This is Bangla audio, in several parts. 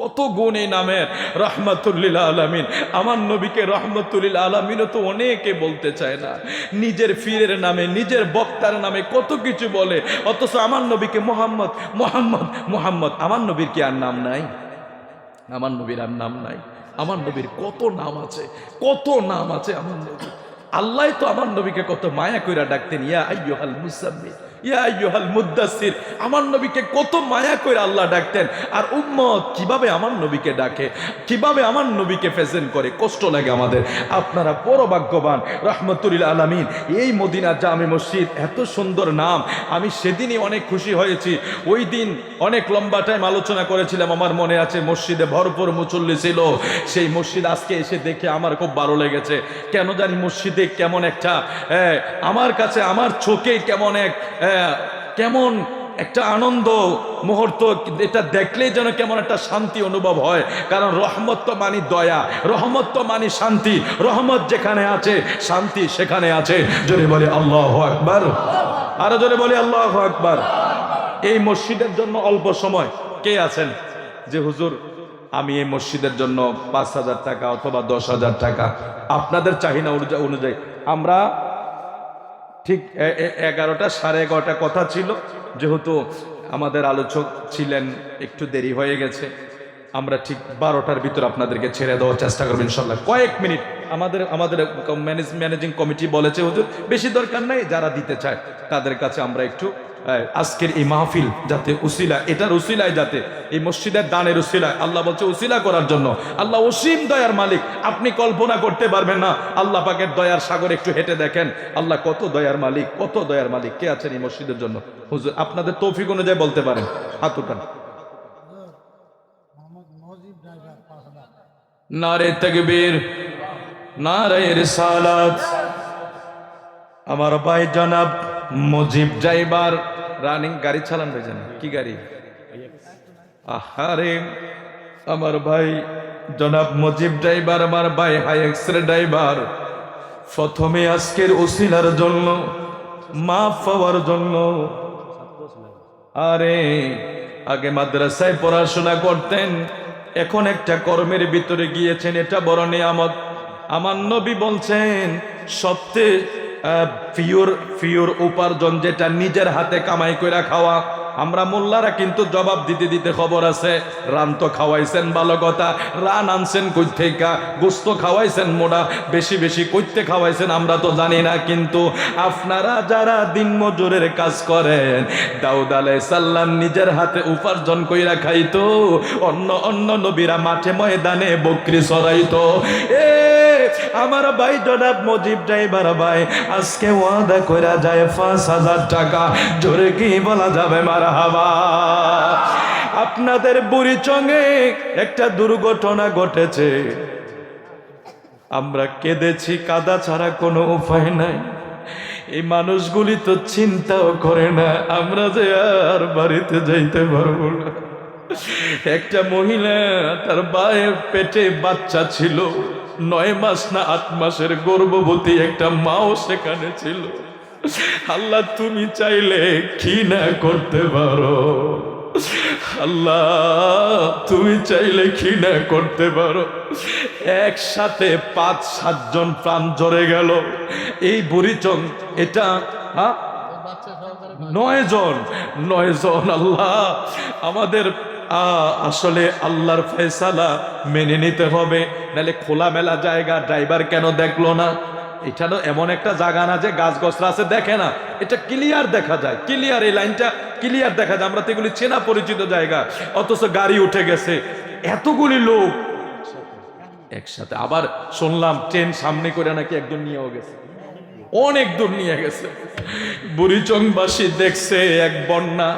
কত গুণ এই নামের রহমতুল্লিল আলমিন। আমার নবীকে রহমতুল্লিল আলমিনও তো অনেকে বলতে চায় না। নিজের ফিরের নামে, নিজের বক্তার নামে কত কিছু বলে। অথচ আমার নবীকে মোহাম্মদ মোহাম্মদ মোহাম্মদ। আমার নবীর কি আর নাম নাই? আমার নবীর আর নাম নাই। আমার নবীর কত নাম আছে, কত নাম আছে আমার নবী আল্লাহ তো আমার নবীকে কত মায়া কইরা ডাকতেন, ইয়া আইয়ুহাল মুসাম্মিল। আমার নবীকে কত মায়া কইরা আল্লাহ ডাকতেন। আর উম্মত কীভাবে আমার নবীকে ডাকে কীভাবে আমার নবীকে প্রেজেন্ট করে কষ্ট লাগে আমাদের। আপনারা বড় ভাগ্যবান রহমতুল্লাহ আলামিন এই মদিনা জামে মসজিদ এত সুন্দর নাম আমি সেদিনই অনেক খুশি হয়েছি। ওই দিন অনেক লম্বা টাইম আলোচনা করেছিলাম আমার মনে আছে মসজিদে ভরপুর মুচল্লি ছিল। সেই মসজিদ আজকে এসে দেখে আমার খুব ভালো লেগেছে। কেন জানি মসজিদে কেমন একটা আহ, আমার কাছে আমার চোখে কেমন এক আহ, কেমন একটা আনন্দ মুহূর্ত এটা দেখলেই যেন কেমন একটা শান্তি অনুভব হয়। কারণ রহমত তো মানি দয়া রহমত তো মানি শান্তি রহমত যেখানে আছে শান্তি সেখানে আছে। জোরে বলে আল্লাহ আকবার। আরও জোরে বলে আল্লাহ আকবার। এই মসজিদের জন্য অল্প সময় কে আছেন? যে হুজুর আমি এই মসজিদের জন্য পাঁচ হাজার টাকা অথবা দশ হাজার টাকা আপনাদের চাহিদা অনুযা- অনুযায়ী। আমরা ঠিক এগারোটা, সাড়ে এগারোটা কথা ছিল। যেহেতু আমাদের আলোচক ছিলেন, একটু দেরি হয়ে গেছে। আমরা ঠিক বারোটার ভিতর আপনাদেরকে ছেড়ে দেওয়ার চেষ্টা করব ইনশাল্লাহ কয়েক মিনিট আমাদের আমাদের ম্যানেজ কমিটি বলেছে, হুজুর। বেশি দরকার নাই, যারা দিতে চায়, তাদের কাছে আমরা একটু আজকের এই মাহফিল যাতে উসিলা এটার উসিলায় যাতে, এই মসজিদের দানের উসিলায়, আল্লাহ বলছে উসিলা করার জন্য। আল্লাহ অসীম দয়ার মালিক, আপনি কল্পনা করতে পারবেন না। আল্লাহ পাকের দয়ার সাগর একটু হেঁটে দেখেন। আল্লাহ কত দয়ার মালিক, কত দয়ার মালিক, কে আছেন এই মসজিদের জন্য? হুজুর, আপনাদের তৌফিক অনুযায়ী বলতে পারেন। হাত উঠান। নারে তকবীর, নারে রিসালাত। আমার ভাই জনাব মুজিব ড্রাইভার রানিং গাড়ি চালান ভাইজান কি গাড়ি? আহারে, আমার ভাই জনাব মুজিব ড্রাইভার, আমার ভাই হাই এক্সরে ড্রাইভার। প্রথমে আজকের উসিলার জন্য, মাফ পাওয়ার জন্য। আরে, আগে মাদ্রাসায় পড়াশোনা করতেন, এখন একটা কর্মের ভিতরে গিয়েছেন, এটা বড় নিয়ামত। আমার নবী বলছেন, সবচেয়ে ফিওর ফিওর উপার্জন যেটা নিজের হাতে কামাই করে খাওয়া। আমরা মোল্লারা কিন্তু জবাব দিতে দিতে খবর আছে, রান তো খাওয়াইছেন ভালো কথা রান আনছেন কই থেকে গোস্ত খাওয়াইছেন মোড়া, বেশি বেশি কইতে খাওয়াইছেন আমরা তো জানি না, কিন্তু আপনারা যারা দিন মজুরের কাজ করেন, দাউদ সাল্লাম নিজের হাতে উপার্জন কইরা খাইতো, অন্য অন্য নবীরা মাঠে ময়দানে বকরি সরাইতো এ আমার ভাই জনাব মজিব ড্রাইভার ভাই, আজকে ওয়াদা কইরা যায় পাঁচ হাজার টাকা। জোরে কি বলা যাবে মারা হাবা আপনাদের বুড়ি চঙ্গে একটা দুর্ঘটনা ঘটেছে। আমরা কেঁদেছি, কাদা ছাড়া কোনো উপায় নাই। এই মানুষগুলি তো চিন্তাও করে না, আমরা যে আর বাড়িতে যাইতে পারব না। একটা মহিলা তার বায়ের পেটে বাচ্চা ছিল। নয় মাস না আট মাসের গর্ভবতী একটা মাও সেখানে ছিল। আল্লাহ, তুমি চাইলে কি না করতে পারো। আল্লাহ, তুমি চাইলে কি না করতে পারো। একসাথে পাঁচ সাতজন প্রাণ জড়ে গেল। এই বুড়িচং, এটা হ্যাঁ? নয় জন নয় জন, আল্লাহ, আমাদের আসলে আল্লাহর ফয়সালা মেনে নিতে হবে। নাহলে খোলামেলা জায়গা ড্রাইভার কেন দেখল না? এটা তো এমন একটা জায়গা না যে গাছ গছরা আছে, দেখে না। এটা ক্লিয়ার দেখা যায়। ক্লিয়ার এই লাইনটা ক্লিয়ার দেখা যায়। আমরা তো এগুলি চেনা পরিচিত জায়গা। অথচ গাড়ি উঠে গেছে। এতগুলি লোক একসাথে। আবার শুনলাম ট্রেন সামনে করে নাকি একজন নিয়েও গেছে। অনেক দূর নিয়ে গেছে। বুড়িচংবাসী দেখছে এক বন্যা।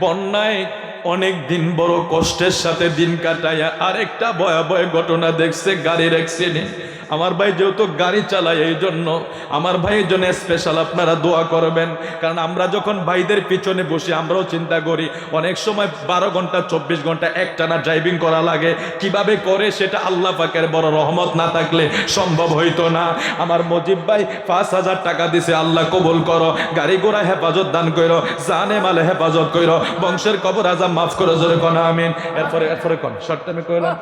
বন্যায় অনেক দিন বড় কষ্টের সাথে দিন কাটায় আরেকটা ভয়াবহ ঘটনা দেখছে গাড়ির অ্যাক্সিডেন্ট আমার ভাই যেহেতু গাড়ি চালায়, এই জন্য আমার ভাইয়ের জন্য স্পেশাল আপনারা দোয়া করবেন। কারণ আমরা যখন ভাইদের পিছনে বসি, আমরাও চিন্তা করি, অনেক সময় বারো ঘণ্টা, চব্বিশ ঘণ্টা একটানা ড্রাইভিং করা লাগে। কীভাবে করে সেটা আল্লাহ পাকের বড় রহমত না থাকলে সম্ভব হইতো না। আমার মজিব ভাই পাঁচ হাজার টাকা দিছে, আল্লাহ কবুল করো। গাড়ি ঘোড়া হেফাজত দান করো জানে মালে হেফাজত করো বংশের কবর আজাম মাফ করে জোরে কন আমিন। এরপরে এরপরে কন শর্ট টাইমে কইলাম।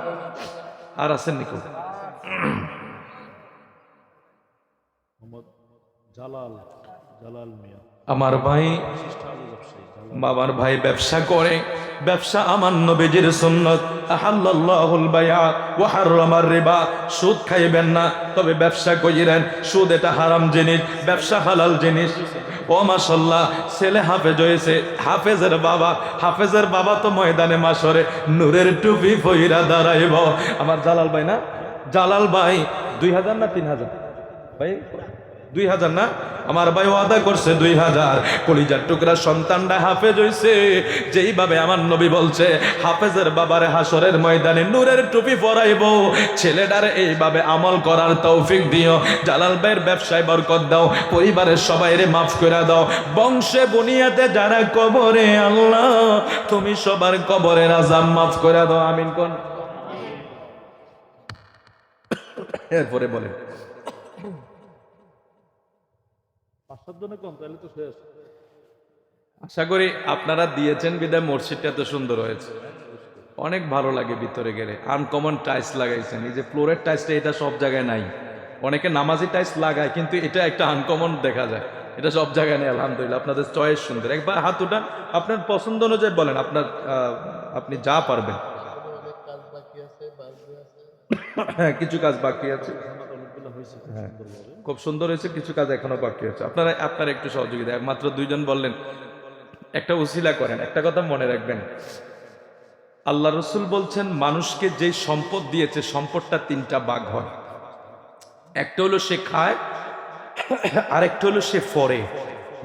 আর আছেন নিকো মোহাম্মদ জালাল জালাল মিয়া। আমার ভাই বাবার ভাই ব্যবসা করে। ব্যবসা আমার নবীজির সুন্নত। আহাল্লাহুল বায়া ওয়া হারামার রিবা। সুদ খাইবেন না, তবে ব্যবসা কইরেন, সুদ এটা হারাম জিনিস, ব্যবসা হালাল জিনিস। ও মাশাল্লাহ, ছেলে হাফেজ হয়েছে, হাফেজের বাবা হাফেজের বাবা তো ময়দানে মাসরে নূরের টুপি ফইরা দাঁড়াইব। আমার জালাল ভাই না? জালাল ভাই, দুই হাজার না তিন হাজার? ভাই দুই হাজার না? আমার ভাই ওয়াদা করছে দুই হাজার। কলিজার টুকরা সন্তানটা হাফেজ হইছে। যেইভাবে আমার নবী বলছে, হাফেজের বাবারে হাসরের ময়দানে নূরের টুপি পরাইব। ছেলেটার এইভাবে আমল করার তৌফিক দিও। জালাল ভাইয়ের ব্যবসায় বরকত দাও। পরিবারের সবাইরে মাফ করে দাও। বংশে বুনিয়াতে যারা কবরে, আল্লাহ, তুমি সবার কবরে আজাম মাফ করে দাও। আমিন কোন? এরপরে বলেন। কম তাহলে তো শেষ। আশা করি আপনারা দিয়েছেন বিদায় মসজিদটা এত সুন্দর হয়েছে। অনেক ভালো লাগে ভিতরে গেলে। আনকমন টাইলস লাগাইছেন। এই যে ফ্লোরের টাইলসটা এটা সব জায়গায় নাই। অনেকে নামাজি টাইলস লাগায় কিন্তু এটা একটা আনকমন দেখা যায়। এটা সব জায়গায় নেই আলহামদুলিল্লাহ। আপনাদের চয়েস সুন্দর। একবার হাত উঠান। আপনার পছন্দ অনুযায়ী বলেন আপনার আহ, আপনি যা পারবেন। হ্যাঁ কিছু কাজ বাকি আছে। অনেকগুলো হয়েছে হ্যাঁ। খুব সুন্দর হয়েছে, কিছু কাজ এখনও বাকি আছে। আপনারা আপনারা একটু সহযোগিতা মাত্র দুইজন বললেন, একটা উসিলা করেন, একটা কথা মনে রাখবেন। আল্লাহ রসুল বলছেন, মানুষকে যে সম্পদ দিয়েছে, সম্পদটা তিনটা বাঘ হয়। একটা হলো সে খায়, আরেকটা হলো সে ফরে।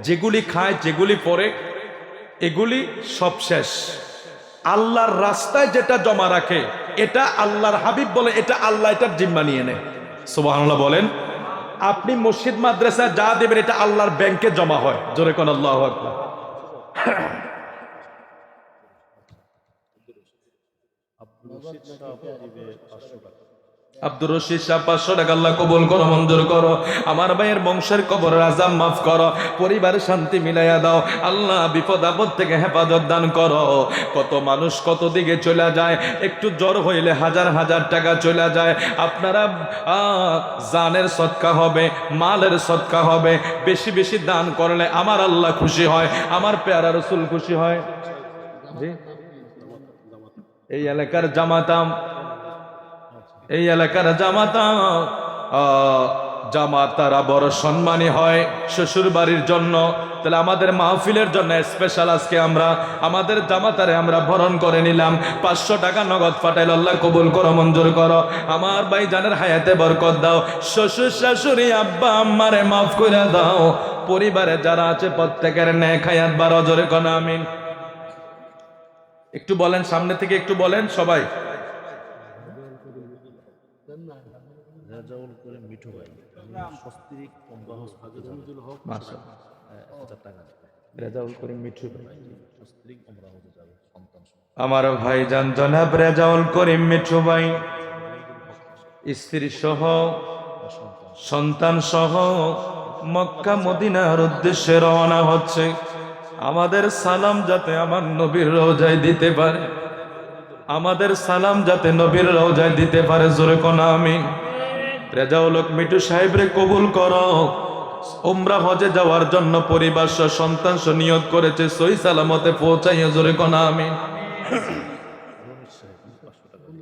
যেগুলি খায়, যেগুলি পরে, এগুলি সব শেষ। আল্লাহর রাস্তায় যেটা জমা রাখে, এটা আল্লাহর হাবিব বলে, এটা আল্লাহ এটার জিম্মা নিয়ে নেয়। সুবহানাল্লাহ বলেন আপনি মসজিদ মাদ্রাসা যা দেবেন এটা আল্লাহর ব্যাংকে জমা হয়। জোরে কোন আল্লাহ আকবার। আব্দুর রশিদ সাহ পাঁচশো টাকা আল্লাহ কবুল করো, মঞ্জুর করো। আমার ভাইয়ের বংশের কবর আজাম মাফ করো। পরিবারের শান্তি মিলাইয়া দাও। আল্লাহ বিপদ আপদ থেকে হেফাজত দান করো। কত মানুষ কত দিকে চলে যায়, একটু জ্বর হইলে হাজার হাজার টাকা চলে যায়। আপনারা জানের সৎকা হবে, মালের সৎকা হবে। বেশি বেশি দান করলে আমার আল্লাহ খুশি হয়, আমার পেয়ারা রসুল খুশি হয়। এই এলাকার জামাতাম এই এলাকার জামাতা আহ, জামাতারা বড় সম্মানী হয় শ্বশুর বাড়ির জন্য। তাহলে আমাদের মাহফিলের জন্য স্পেশাল আজকে আমরা আমাদের জামাতারে আমরা বরণ করে নিলাম। পাঁচশো টাকা নগদ পাঠাইল আল্লাহ কবুল করো মঞ্জুর করো। আমার ভাই জানের হায়াতে বরকত দাও। শ্বশুর শাশুড়ি আব্বা আম্মারে মাফ করে দাও। পরিবারে যারা আছে প্রত্যেকের ন্যায় খায়াত বারো জোরে কোন আমিন। একটু বলেন সামনে থেকে একটু বলেন সবাই রেজাউল করে মিঠু ভাই। সস্ত্রীক কমবাহস হাজিরুল হক মাশাআল্লাহ। এক হাজার টাকা রেজাউল করিম মিঠু ভাই। সস্ত্রীক আমরা হতে যাবে সন্তান সহ। আমার ভাইজান জনাব রেজাউল করিম মিঠু ভাই স্ত্রী সহ সন্তান সহ মক্কা মদিনার উদ্দেশ্যে রওনা হচ্ছে। আমাদের সালাম যাতে আমার নবীর রোজায় দিতে পারে। আমাদের সালাম যাতে নবীর রোজায় দিতে পারে জোরে কোন আমি। রেজাউল হক মিঠু সাহেবরে কবুল করো। উমরা হজে যাওয়ার জন্য পরিবার সন্তান নিয়োগ করেছে। সই সালামতে পৌঁছাইয়া জোরে কোন আমি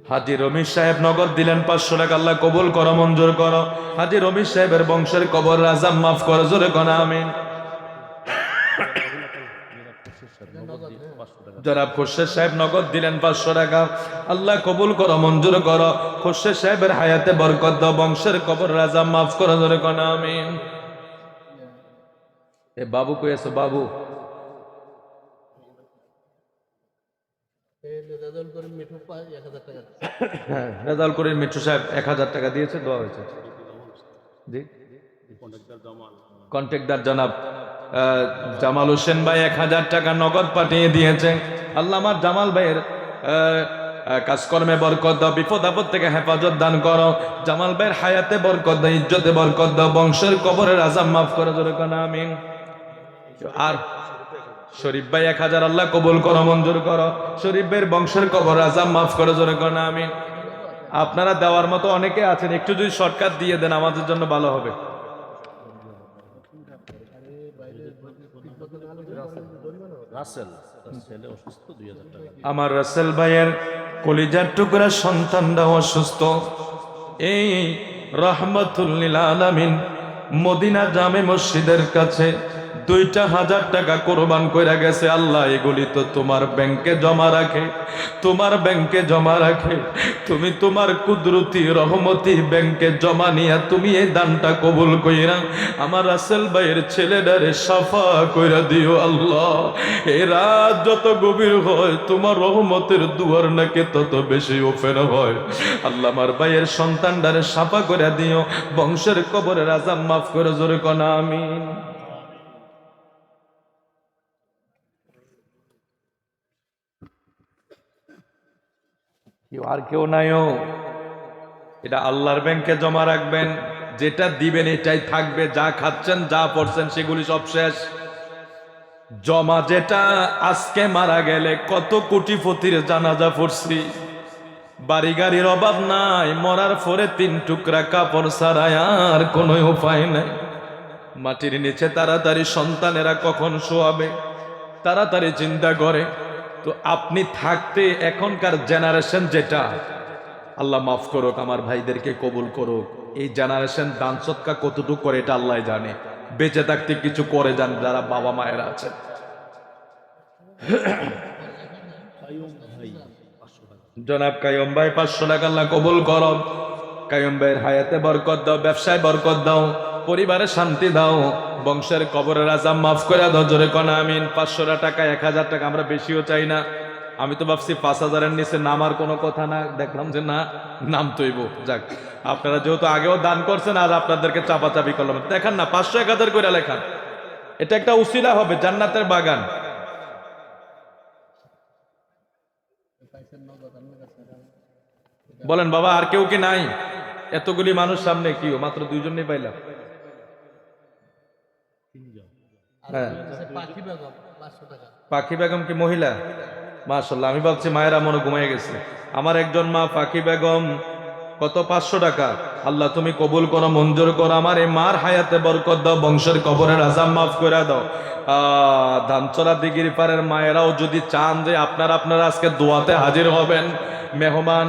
হাজি রমির সাহেব নগদ দিলেন পাঁচশো টাকা। আল্লাহ কবুল করো, মঞ্জুর করো। হাজি রমির সাহেবের বংশের কবর রাজাম মাফ করো, জোরে কোনা আমিন। জনাব খুরশেদ সাহেব নগদ দিলেন পাঁচশো টাকা। আল্লাহ কবুল করো মঞ্জুর করো। খুরশেদ সাহেবের হায়াতে বরকত দাও বংশের কবর রাজাম মাফ করো জোরে কোনা আমিন। এ বাবু কই আছো বাবু? টাকা হ্যাঁ করিম মিঠু সাহেব এক হাজার টাকা দিয়েছে দোয়া হয়েছে। জি। কন্ট্রাক্টর জনাব জামাল হোসেন ভাই এক হাজার টাকা নগদ পাঠিয়ে দিয়েছে। আল্লাহ আমার জামাল ভাইয়ের কাজকর্মে বরকত দাও বিপদ আপদ থেকে হেফাজত দান করো। জামাল ভাইয়ের হায়াতে বরকত দাও, ইজ্জতে বরকত দাও, বংশের কবরের আজাম মাফ করে, জোরে কোন, আমিন। আর শরীফ ভাই এক হাজার, আল্লাহ কবুল করো, মঞ্জুর করো। শরীফ ভাইয়ের বংশের কবর আজাম মাফ করো, জোরে করো না আপনারা দেওয়ার মতো অনেকে আছেন, একটু যদি শর্টকাট দিয়ে দেন, আমাদের জন্য ভালো হবে। রাসেল। ছেলে অসুস্থ দুই হাজার টাকা। আমার রাসেল ভাইয়ের কলিজার টুকরা সন্তানরা অসুস্থ। এই রহমতুল্লিল আলামিন মদিনা জামে মসজিদের কাছে দুইটা হাজার টাকা কোরবান কইরা গেছে, আল্লাহ, এগুলি তো তোমার ব্যাংকে জমা রাখে, তোমার ব্যাংকে জমা রাখে, তুমি তোমার কুদরতি রহমতি ব্যাংকে জমা নিয়া তুমি এই দানটা কবুল কইরা আমার রাসেল ভাইয়ের ছেলেটারে সাফা কইরা দিও, আল্লাহ। এ রাত যত গভীর হয়, তোমার রহমতের দুয়ার নাকি তত বেশি ওপেন হয়। আল্লাহ আমার ভাইয়ের সন্তানটারে সাফা করে দিও, বংশের কবরের আজাম মাফ করে, জোরে কনা, আমিন। কেউ আর কেউ নাইও এটা আল্লাহর ব্যাংকে জমা রাখবেন, যেটা দিবেন এটাই থাকবে, যা খাচ্ছেন, যা পড়ছেন, সেগুলি সব শেষ। জমা যেটা আজকে মারা গেলে কত কোটি ফতির জানাজা পড়ছি। বাড়ি গাড়ির অভাব নাই, মরার পরে তিন টুকরা কাপড় ছাড়ায় আর কোনো উপায় নাই। মাটির নিচে তাড়াতাড়ি সন্তানেরা কখন শোয়াবে, তাড়াতাড়ি চিন্তা করে। তো আপনি থাকতে এখনকার জেনারেশন যেটা, আল্লাহ মাফ করুক, আমার ভাইদেরকে কবুল করুক, এই জেনারেশন দান সৎকা কতটুকু করে এটা আল্লাহ জানে। বেঁচে থাকতে কিছু করে যান যারা বাবা মায়েরা আছে জনাব কায়ম ভাই পাঁচশো টাকা আল্লাহ কবুল করো কায়ম ভাইয়ের হায়াতে বরকত দাও, ব্যবসায় বরকত দাও। পরিবারে শান্তি দাও। বংশের কবরের আজাম মাফ করে দাও। জোরে কনা, আমিন। পাঁচশো টাকা, এক হাজার টাকা, আমরা বেশিও চাই না। আমি তো ভাবছি পাঁচ হাজারের নিচে নামার কোনো কথা না। দেখলাম যে না, নাম তৈব। যাক, আপনারা যেহেতু আগেও দান করছেন আর আপনাদেরকে চাপাচাপি করলাম। দেখান না, পাঁচশো এক হাজার করে লেখান এটা একটা উসিলা হবে, জান্নাতের বাগান। বলেন, বাবা, আর কেউ কি নাই? এতগুলি মানুষ সামনে কি মাত্র দুইজনই পাইলাম। পাখি বেগম পাঁচশো টাকা। পাখি বেগম কি মহিলা? মাশাল্লাহ আমি ভাবছি মায়েরা মনে ঘুমিয়ে গেছে। আমার একজন মা পাখি বেগম কত পাঁচশো টাকা? আল্লাহ তুমি কবুল করো মঞ্জুর করো আমার এই মার হায়াতে বরকত দাও বংশের কবরের আজাম মাফ করে দাও। ধানচরা দিগির পারের মায়েরাও যদি চান যে আপনারা আপনারা আজকে দোয়াতে হাজির হবেন মেহমান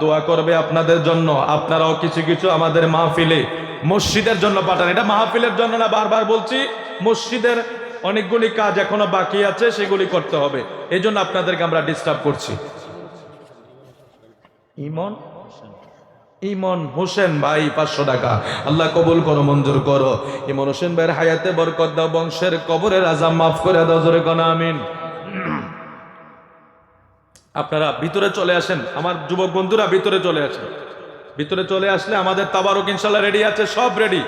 দোয়া করবে আপনাদের জন্য। আপনারাও কিছু কিছু আমাদের মাহফিলে মসজিদের জন্য পাঠান। এটা মাহফিলের জন্য না, বারবার বলছি, মসজিদের অনেকগুলি কাজ এখনও বাকি আছে, সেগুলি করতে হবে। এই জন্য আপনাদেরকে আমরা ডিস্টার্ব করছি। ইমন? ইমন হোসেন ভাই, পাঁচশো টাকা। আল্লাহ কবুল করো, মঞ্জুর করো। ইমন হোসেন ভাইয়ের হায়াতে বরকত দাও, বংশের কবরের আজাম মাফ করে দাও, জোরে কনা, আমিন। আপনারা ভিতরে চলে আসেন। আমার যুবক বন্ধুরা ভিতরে চলে আসেন। ভিতরে চলে আসলে আমাদের তাবারুক ইনশাল্লাহ রেডি আছে সব রেডি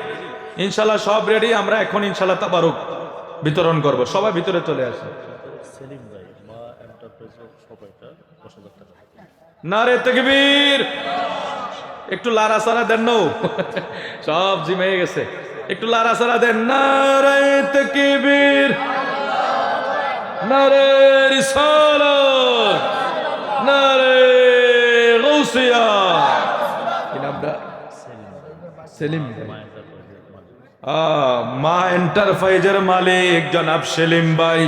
ইনশাল্লাহ সব রেডি আমরা এখন ইনশাল্লাহ তাবারুক বিতরণ করব। সবাই ভিতরে চলে টাকা। নারে তকবীর। একটু লারা সারা দেন নো সব জিমে গেছে। একটু লারা সারা দেন। নারে তকবীর। নারে রিসালাত। নারে গৌসিয়া। কি নামটা সেলিম ভাই। মা এন্টারপ্রাইজের মালিক জনাব সেলিম ভাই,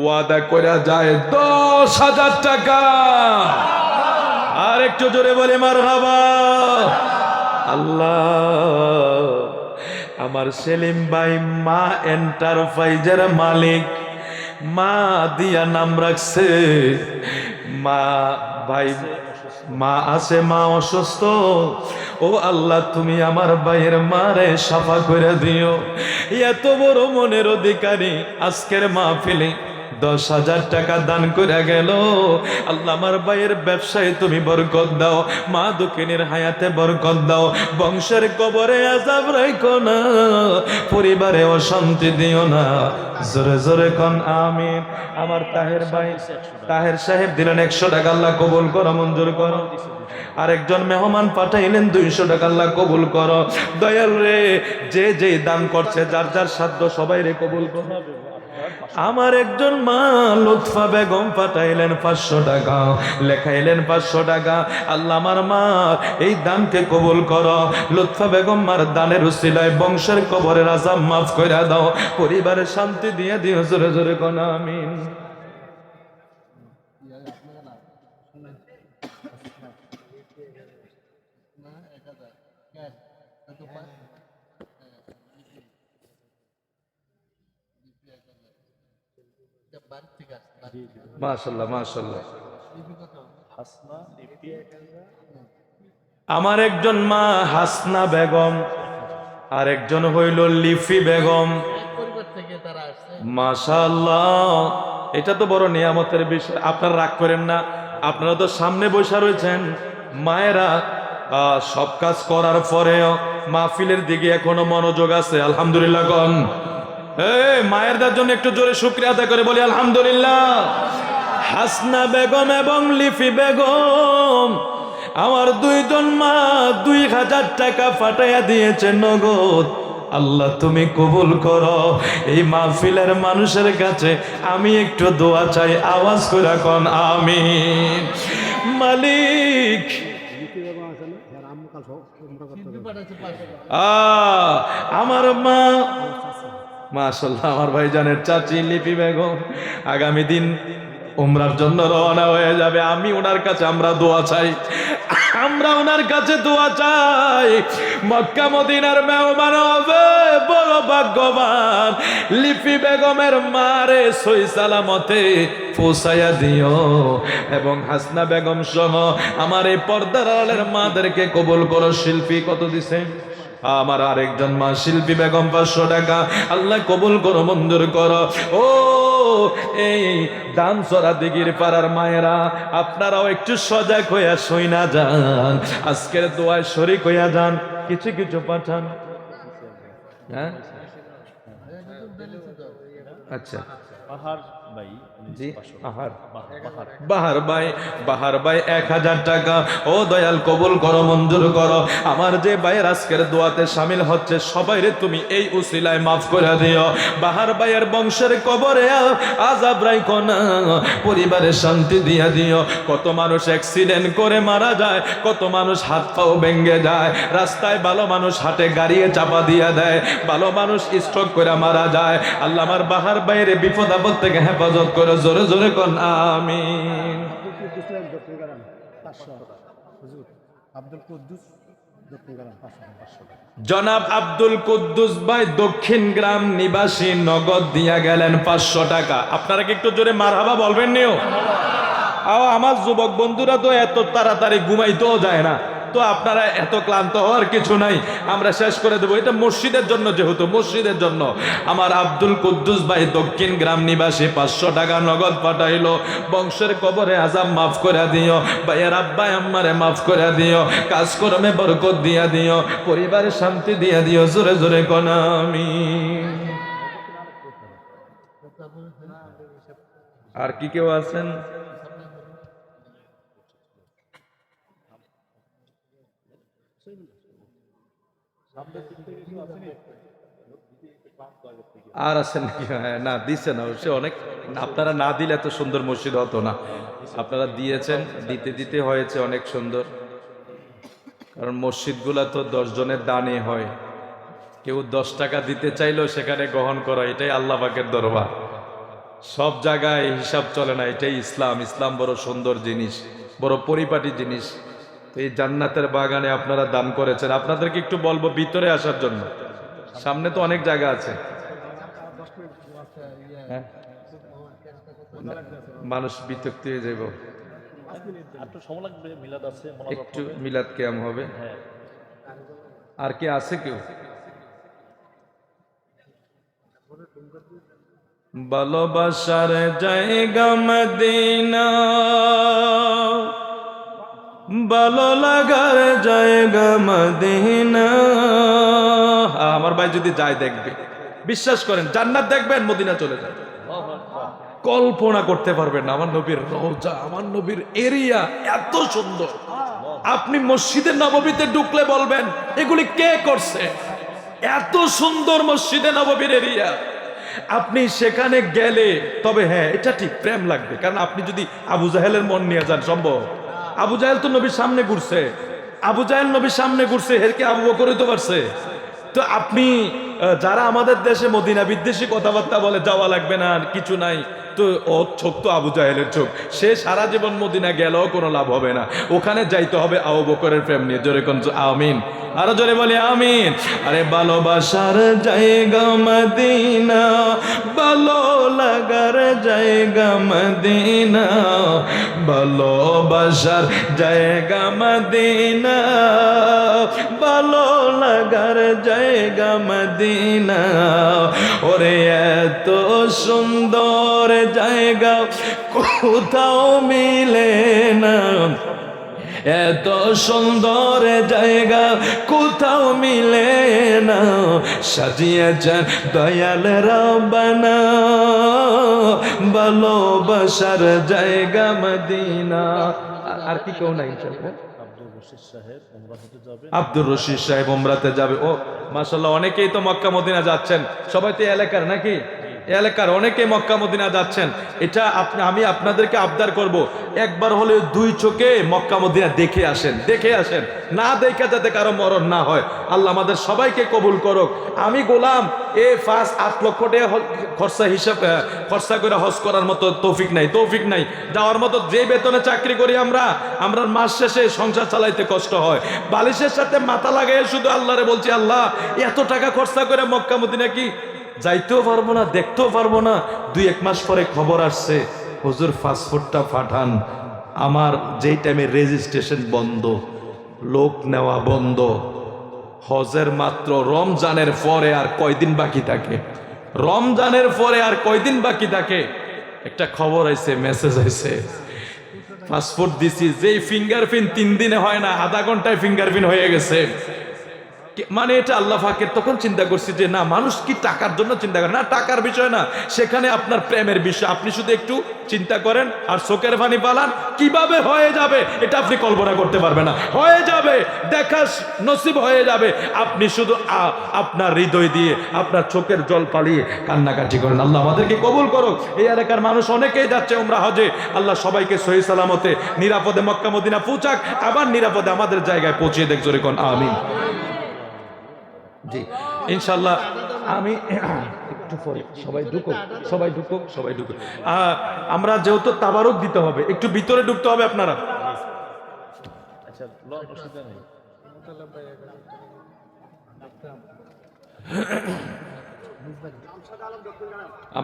ওয়াদা করে যায় দশ হাজার টাকা আর একটু জোরে বলে মার বাবা আল্লাহ, আমার সেলিম ভাই মা এন্টারপ্রাইজের মালিক, মা দিয়া নাম রাখছে, মা ভাই, মা আছে, মা অসুস্থ। ও আল্লাহ, তুমি আমার ভাইয়ের মারে সাফা করে দিও। এত বড় মনের অধিকারী আজকের মা ফেলে দশ হাজার টাকা দান করে গেল। আল্লাহ আমার ভাইয়ের ব্যবসায় তুমি বরকত দাও, মা দক্ষিণের হায়াতে বরকত দাও। বংশের কবরে আজাব রাখো না, পরিবারে অশান্তি দিও না। জোরে জোরে কন, আমিন। আমার তাহের ভাই, তাহের সাহেব দিলেন একশো টাকা, আল্লাহ কবুল করো, মঞ্জুর করো। আরেকজন মেহমান পাঠাইলেন দুইশো টাকা, আল্লাহ কবুল করো। দয়াল রে, যে যে দান করছে, যার যার সাধ্য সবাই রে কবুল করো। আমার একজন মা লুৎফা বেগম পাঠাইলেন পাঁচশো টাকা। লেখাইলেন পাঁচশো টাকা। আল্লাহ আমার মা, এই দানকে কবুল করো। লুৎফা বেগম মার দানের উসিলায় বংশের কবরের আজাম মাফ করে দাও। পরিবারের শান্তি দিয়ে দিও। জোরে জোরে, কোন আমিন না এক হাজার ক্যাশ কত পাঁচ বাড়ি থেকে আসছে বাড়ি মাশাল্লাহ মাশাল্লাহ আমার একজন মা হাসনা বেগম আর একজন হইল লিফি বেগম। মাশাল্লাহ এটা তো বড় নিয়ামতের বিষয় আপনারা রাগ করেন না। আপনারা তো সামনে বসে রয়েছেন। মায়েরা সব কাজ করার পরেও মাহফিলের দিকে এখনও মনোযোগ আছে আলহামদুলিল্লাহ কন। মায়েরদের জন্য একটু জোরে শুক্রিয়া আদায় করে বলি আলহামদুলিল্লাহ। হাসনা বেগম এবং লিফি বেগম, আমার দুইজন মা দুই হাজার টাকা ফাটাইয়া দিয়েছে নগদ। আল্লাহ, তুমি কবুল করো। এই মাহফিলের মানুষের কাছে আমি একটু দোয়া চাই, আওয়াজ করে কোন আমি মালিক। লিপি আমার মা মাশাল্লাহ আমার ভাইজানের চাচি লিপি বেগম, আগামী দিন উমরার জন্য রওনা হয়ে যাবে। আমি ওনার কাছে আমরা দোয়া চাই। আমরা ওনার কাছে দোয়া চাই। মক্কা, মদিনার মেহমান হবে, বড় ভাগ্যবান। লিপি বেগমের মারে সই সালামতে পৌঁছাইয়া দিও। এবং হাসনা বেগম সহ আমার এই পর্দার আড়ালের মাদেরকে কবুল করো। শিল্পী কত দিছে? আমার আরেকজন মা শিল্পী বেগম পাঁচশো টাকা। আল্লাহ কবুল করো, মঞ্জুর করো। ও, এই দান সরা দিগির পাড়ার মায়েরা, আপনারাও একটু সজাগ হইয়া সইনা যান। আজকের দোয়ায় শরিক হইয়া যান। কিছু কিছু পাঠান। হ্যাঁ? আচ্ছা। পাহাড় পাহাড়। বাহার ভাই বাহার ভাই এক হাজার টাকা। ও দয়াল কবুল করো মঞ্জুর করো। আমার যে ভাইয়ের আজকের দোয়াতে সামিল হচ্ছে সবাই রে তুমি এই উসিলায় মাফ করে দিও। বাহার ভাইয়ের বংশের কবরে আজাব রাইখো না। পরিবারের শান্তি দিয়া দিও। কত মানুষ অ্যাক্সিডেন্ট করে মারা যায় কত মানুষ হাত পাও ভেঙ্গে যায়। রাস্তায় ভালো মানুষ হাটে গাড়িয়ে চাপা দিয়ে দেয় ভালো মানুষ স্ট্রোক করে মারা যায়। আল্লাহ আমার বাহার বাইরে বিপদ আপদ থেকে হেফাজত করে জোরে জোরে কন আব্দুল কুদ্দুস পাঁচশো। জনাব আব্দুল কুদ্দুস ভাই দক্ষিণ গ্রাম নিবাসী নগদ দিয়া গেলেন পাঁচশো টাকা। আপনারা কি একটু জোরে মারহাবা বলবেন নিও? আমার যুবক বন্ধুরা তো এত তাড়াতাড়ি ঘুমাইতেও যায় না। তো আপনারা এত ক্লান্ত হওয়ার কিছু নাই। আমরা শেষ করে দেবো। এটা মসজিদের জন্য যেহেতু, মসজিদের জন্য। আমার আব্দুল কুদ্দুস ভাই দক্ষিণ গ্রাম নিবাসী পাঁচশো টাকা নগদ পাঠাইলো। বংশের কবরে আজাব মাফ করে দিও। ভাইয়ের আব্বাই আম্মারে মাফ করে দিও। কাজকর্মে বরকত দিয়া দিও। পরিবারে শান্তি দিয়া দিও। জোরে জোরে কনামি আর কি কেউ আছেন? আর আছেন নাকি? হ্যাঁ না, দিছে না সে অনেক আপনারা না দিলে এত সুন্দর মসজিদ হতো না। আপনারা দিয়েছেন, দিতে দিতে হয়েছে অনেক সুন্দর। কারণ মসজিদগুলা তো দশজনের দানে হয়। কেউ দশ টাকা দিতে চাইলেও সেখানে গ্রহণ করা, এটাই আল্লাহ পাকের দরবার। সব জায়গায় হিসাব চলে না, এটাই ইসলাম। ইসলাম বড় সুন্দর জিনিস, বড় পরিপাটি জিনিস। তো এই জান্নাতের বাগানে আপনারা দান করেছেন। আপনাদেরকে একটু বলব ভিতরে আসার জন্য। সামনে তো অনেক জায়গা আছে। হ্যাঁ? মানুষ বিতক্তি হয়ে যাব একটু মিলাদ কেম হবে। হ্যাঁ। আর কি আছে কেউ? ভালোবাসার জায়গা মদিনা। ভালো লাগার জায়গা মদিনা। আমার ভাই যদি যায় দেখবে। বিশ্বাস করেন, জান্নাত দেখবেন, মদিনা চলে আল্লাহু কল্পনা করতে পারবেন আমার নবীর রওজা, আমার নবীর এরিয়া এত সুন্দর। আপনি মসজিদের নববীতে ঢুকলে বলবেন, এগুলি কে করছে? এত সুন্দর মসজিদে নববীর এরিয়া। আপনি সেখানে গেলে, তবে হ্যাঁ এটা ঠিক, প্রেম লাগবে। কারণ আপনি যদি আবু জাহেলের মন নিয়ে যান, সম্ভব। আবু জাহেল তো নবীর সামনে ঘুরছে। আবু জাহেল নবীর সামনে ঘুরছে হেরকে আবু বকরই তো পারছে। তো আপনি যারা আমাদের দেশে মদিনা বিদ্বেষী কথাবার্তা বলে, যাওয়া লাগবে না কিছু নাই। তো ওর চোখ তো আবু জাহেলের চোখ। সে সারা জীবন মদিনা গেলেও কোনো লাভ হবে না। ওখানে যাইতে হবে আবু বকরের প্রেম নিয়ে। জোরে কোন আমিন। আরও জোরে বলি আমিন। আরে ভালোবাসার জায়গা মদিনা, ভালো লাগার জায়গা মদিনা, ভালোবাসার জায়গা মদিনা, ভালো লাগার জায়গা মদিনা। ওরে এত সুন্দর জায়গা কোথাও মিলে না। এত সুন্দর জায়গা কোথাও মিলে না। সাজিয়েছেন দয়াল রবানা ভালোবাসার জায়গা মদিনা। আর- কি কেউ নাই আব্দুর রশিদ সাহেব ওমরাতে যাবে। ও মাসাল্লাহ অনেকেই তো মক্কা মদিনা যাচ্ছেন। সবাই তো এলাকার নাকি? এলাকার অনেকে মক্কা মদিনা যাচ্ছেন। এটা আপনি, আমি আপনাদেরকে আবদার করব, একবার হলে দুই চোখে মক্কা মদিনা দেখে আসেন দেখে আসেন। না দেখে যাতে কারও মরণ না হয়। আল্লাহ আমাদের সবাইকে কবুল করুক। আমি গোলাম, এ ফার্স্ট আট লক্ষ টাকা খরচা হিসাব খরচা করে হজ করার মতো তৌফিক নাই তৌফিক নাই। যাওয়ার মতো যে বেতনে চাকরি করি আমরা আমরা মাস শেষে সংসার চালাইতে কষ্ট হয়। বালিশের সাথে মাথা লাগাই শুধু আল্লাহরে বলছি, আল্লাহ, এত টাকা খরচা করে মক্কা মদিনা কি যাইতেও পারব না, দেখতেও পারব না। দুই এক মাস পরে খবর আসছে, হুজুর ফাস্টফুডটা পাঠান। আমার যেই টাইমে রেজিস্ট্রেশন বন্ধ, লোক নেওয়া বন্ধ। হজের মাত্র রমজানের পরে আর কয়দিন বাকি থাকে? রমজানের পরে আর কয়দিন বাকি থাকে? একটা খবর আইছে মেসেজ আইছে। পাসপোর্ট দিছি, যেই ফিঙ্গারপ্রিন্ট তিন দিনে হয় না, আধা ঘন্টায় ফিঙ্গারপ্রিন্ট হয়ে গেছে। মানে এটা আল্লাহ ফাকের তখন চিন্তা করছি যে না, মানুষ কি টাকার জন্য চিন্তা করে? না, টাকার বিষয় না। সেখানে আপনার প্রেমের বিষয়। আপনি শুধু একটু চিন্তা করেন আর শোকের পানি পালান। কীভাবে হয়ে যাবে? এটা আপনি কল্পনা করতে পারবেন না। হয়ে যাবে। দেখা নসিব হয়ে যাবে। আপনি শুধু আপনার হৃদয় দিয়ে, আপনার চোখের জল পালিয়ে কান্নাকাটি করেন। আল্লাহ আমাদেরকে কবুল করুক। এই এলাকার মানুষ অনেকেই যাচ্ছে ওমরা হজে। আল্লাহ সবাইকে সহি সালামতে, নিরাপদে মক্কা, মদিনা পৌঁছাক। আবার নিরাপদে আমাদের জায়গায় পৌঁছিয়ে দেখ জোরে কোন। আমিন। জি। ইনশাল্লাহ আমি একটু পরে সবাই ঢুকুক সবাই ঢুকুক সবাই ঢুকুক। আমরা যেহেতু তাবারক দিতে হবে একটু ভিতরে ঢুকতে হবে আপনারা। আচ্ছা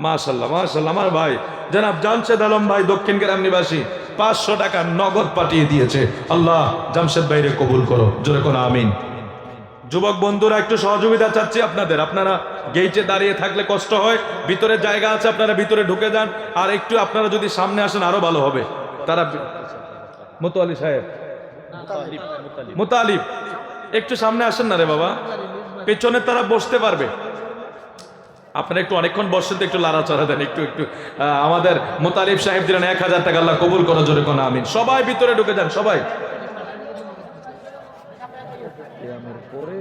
মাশাল্লাহ মাশাল্লাহ আমার ভাই। জনাব জামশেদ আলম ভাই দক্ষিণ গ্রাম নিবাসী পাঁচশো টাকা নগদ পাঠিয়ে দিয়েছে। আল্লাহ জামশেদ ভাইরে কবুল করো জোরে কোনো আমিন। যুবক বন্ধুরা, একটু সহযোগিতা চাচ্ছি আপনাদের। আপনারা গেইটে দাঁড়িয়ে থাকলে কষ্ট হয়, ভিতরে জায়গা আছে, আপনারা ভিতরে ঢুকে যান। আর একটু আপনারা যদি সামনে আসেন, আরও ভালো হবে। তারা মোতালি সাহেব। মোতালিব। একটু সামনে আসেন না রে বাবা। পেছনে তারা বসতে পারবে। আপনারা একটু অনেকক্ষণ বসছেন তো একটু লাড়াচাড়া দেন, একটু একটু আমাদের মোতালিব সাহেব দিলেন এক হাজার টাকা আল্লাহ কবুল করো জোরে কোনো আমিন। সবাই ভিতরে ঢুকে যান, সবাই। পরে